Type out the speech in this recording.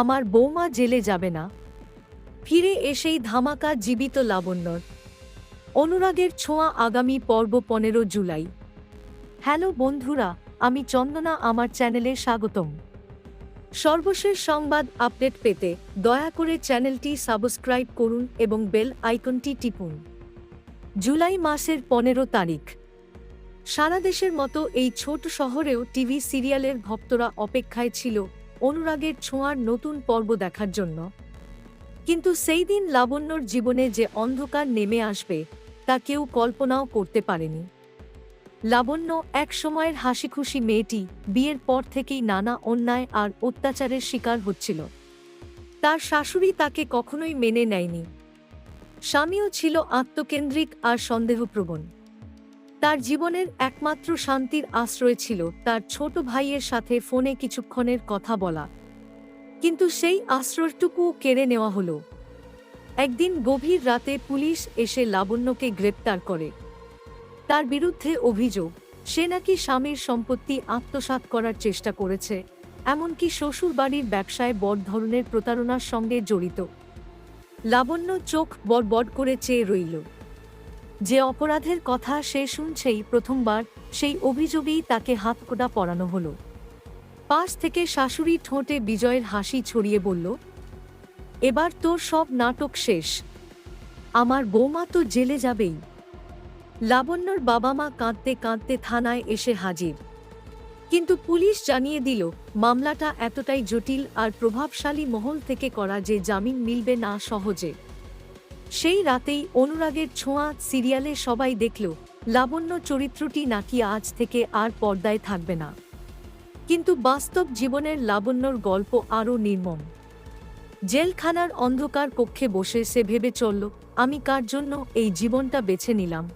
আমার বৌমা জেলে যাবে না। ফিরে এসেই ধামাকা জীবিত লাবণ্যর। অনুরাগের ছোঁয়া আগামী পর্ব পনেরো জুলাই। হ্যালো বন্ধুরা, আমি চন্দনা, আমার চ্যানেলে স্বাগতম। সর্বশেষ সংবাদ আপডেট পেতে দয়া করে চ্যানেলটি সাবস্ক্রাইব করুন এবং বেল আইকনটি টিপুন। জুলাই মাসের পনেরো তারিখ। সারা দেশের মতো এই ছোট শহরেও টিভি সিরিয়ালের ভক্তরা অপেক্ষায় ছিল অনুরাগের ছোঁয়ার নতুন পর্ব দেখার জন্য। কিন্তু সেই দিন লাবণ্যর জীবনে যে অন্ধকার নেমে আসবে, তা কেউ কল্পনাও করতে পারেনি। লাবণ্য এক সময়ের হাসিখুশি মেয়েটি বিয়ের পর থেকেই নানা অন্যায় আর অত্যাচারের শিকার হচ্ছিল। তার শাশুড়ি তাকে কখনোই মেনে নেয়নি। স্বামীও ছিল আত্মকেন্দ্রিক আর সন্দেহপ্রবণ। তার জীবনের একমাত্র শান্তির আশ্রয় ছিল তার ছোট ভাইয়ের সাথে ফোনে কিছুক্ষণের কথা বলা। কিন্তু সেই আশ্রয়টুকু কেড়ে নেওয়া হলো। একদিন গভীর রাতে পুলিশ এসে লাবণ্যকে গ্রেপ্তার করে। তার বিরুদ্ধে অভিযোগ, সে নাকি স্বামীর সম্পত্তি আত্মসাৎ করার চেষ্টা করেছে, এমনকি শ্বশুরবাড়ির ব্যবসায় বড় ধরনের প্রতারণার সঙ্গে জড়িত। লাবণ্য চোখ বড় করে চেয়ে রইল। যে অপরাধের কথা সে শুনছেই প্রথমবার, সেই অভিযোগেই তাকে হাতকোটা পরানো হলো। পাশ থেকে শাশুড়ি ঠোঁটে বিজয়ের হাসি ছড়িয়ে বলল, এবার তোর সব নাটক শেষ। আমার বৌমা তো জেলে যাবেই। লাবণ্যর বাবা মা কাঁদতে কাঁদতে থানায় এসে হাজির। কিন্তু পুলিশ জানিয়ে দিল, মামলাটা এতটাই জটিল আর প্রভাবশালী মহল থেকে করা যে জামিন মিলবে না সহজে। সেই রাতেই অনুরাগের ছোঁয়া সিরিয়ালে সবাই দেখল, লাবণ্য চরিত্রটি নাকি আজ থেকে আর পর্দায় থাকবে না। কিন্তু বাস্তব জীবনের লাবণ্যর গল্প আরও নির্মম। জেলখানার অন্ধকার কক্ষে বসে সে ভেবে চলল, আমি কার জন্য এই জীবনটা বেছে নিলাম?